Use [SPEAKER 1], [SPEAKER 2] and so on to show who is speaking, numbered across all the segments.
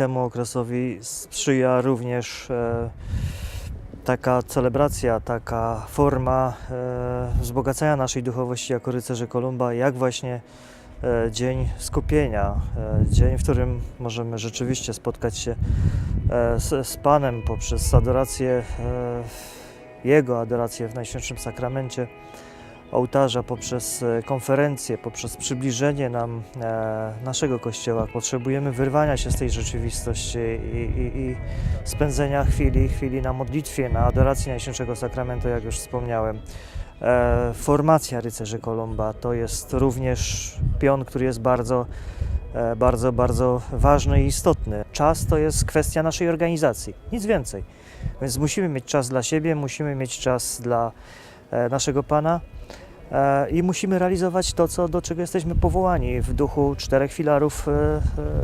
[SPEAKER 1] temu okresowi sprzyja również e, taka celebracja, taka forma e, wzbogacania naszej duchowości jako rycerzy Kolumba, jak właśnie e, dzień skupienia, dzień, w którym możemy rzeczywiście spotkać się z, z Panem poprzez adorację, Jego adorację w Najświętszym Sakramencie ołtarza, poprzez e, konferencje, poprzez przybliżenie nam e, naszego Kościoła. Potrzebujemy wyrwania się z tej rzeczywistości i, i, i spędzenia chwili, chwili na modlitwie, na adoracji Najświętszego Sakramentu, jak już wspomniałem. E, formacja rycerzy Kolumba to jest również pion, który jest bardzo, bardzo, bardzo ważny i istotny. Czas to jest kwestia naszej organizacji, nic więcej. Więc musimy mieć czas dla siebie, musimy mieć czas dla naszego Pana i musimy realizować to, co, do czego jesteśmy powołani w duchu czterech filarów e,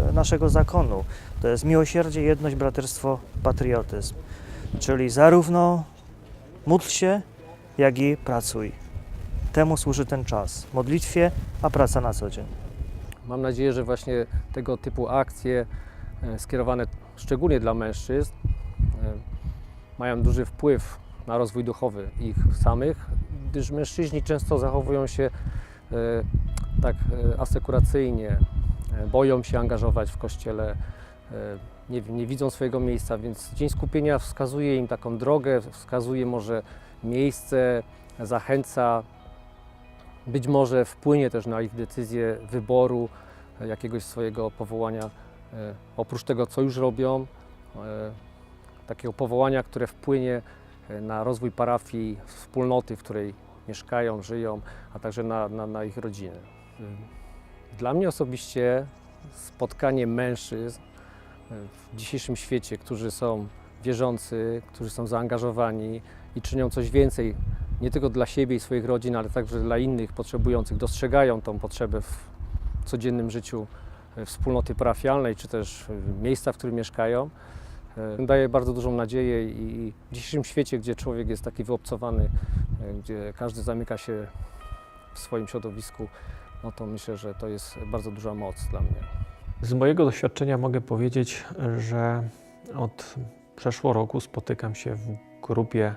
[SPEAKER 1] e, naszego zakonu. To jest miłosierdzie, jedność, braterstwo, patriotyzm. Czyli zarówno módl się, jak i pracuj. Temu służy ten czas. Modlitwie, a praca na co dzień.
[SPEAKER 2] Mam nadzieję, że właśnie tego typu akcje e, skierowane szczególnie dla mężczyzn e, mają duży wpływ na rozwój duchowy ich samych, gdyż mężczyźni często zachowują się e, tak e, asekuracyjnie, e, boją się angażować w kościele, nie, nie widzą swojego miejsca, więc Dzień Skupienia wskazuje im taką drogę, wskazuje może miejsce, zachęca, być może wpłynie też na ich decyzję wyboru jakiegoś swojego powołania, oprócz tego, co już robią, takiego powołania, które wpłynie na rozwój parafii, wspólnoty, w której mieszkają, żyją, a także na, na, na ich rodziny. Y, Dla mnie osobiście spotkanie mężczyzn e, w dzisiejszym świecie, którzy są wierzący, którzy są zaangażowani i czynią coś więcej nie tylko dla siebie i swoich rodzin, ale także dla innych potrzebujących, dostrzegają tą potrzebę w codziennym życiu e, wspólnoty parafialnej, czy też miejsca, w którym mieszkają. Daje bardzo dużą nadzieję i w dzisiejszym świecie, gdzie człowiek jest taki wyobcowany, gdzie każdy zamyka się w swoim środowisku, no to myślę, że to jest bardzo duża moc dla mnie.
[SPEAKER 3] Z mojego doświadczenia mogę powiedzieć, że od przeszło roku spotykam się w grupie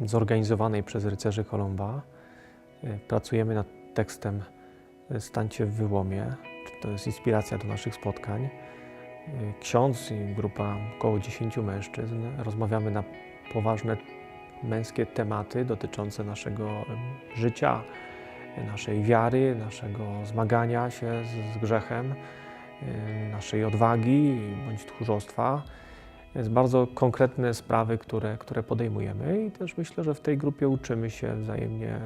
[SPEAKER 3] zorganizowanej przez rycerzy Kolumba. Y, Pracujemy nad tekstem y, Stańcie w wyłomie. To jest inspiracja do naszych spotkań. Y, Ksiądz i grupa około 10 mężczyzn rozmawiamy na poważne męskie tematy dotyczące naszego życia, naszej wiary, naszego zmagania się z, z grzechem naszej odwagi bądź tchórzostwa. Jest bardzo konkretne sprawy, które, które podejmujemy i też myślę, że w tej grupie uczymy się wzajemnie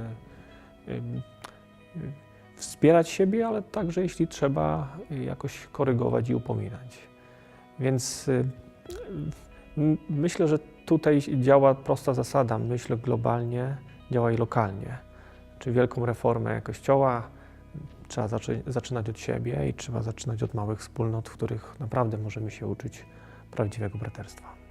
[SPEAKER 3] wspierać siebie, ale także jeśli trzeba jakoś korygować i upominać. Więc myślę, że tutaj działa prosta zasada, myśl globalnie, działaj lokalnie. Czy wielką reformę Kościoła trzeba zaczy, zaczynać od siebie i trzeba zaczynać od małych wspólnot, w których naprawdę możemy się uczyć prawdziwego braterstwa.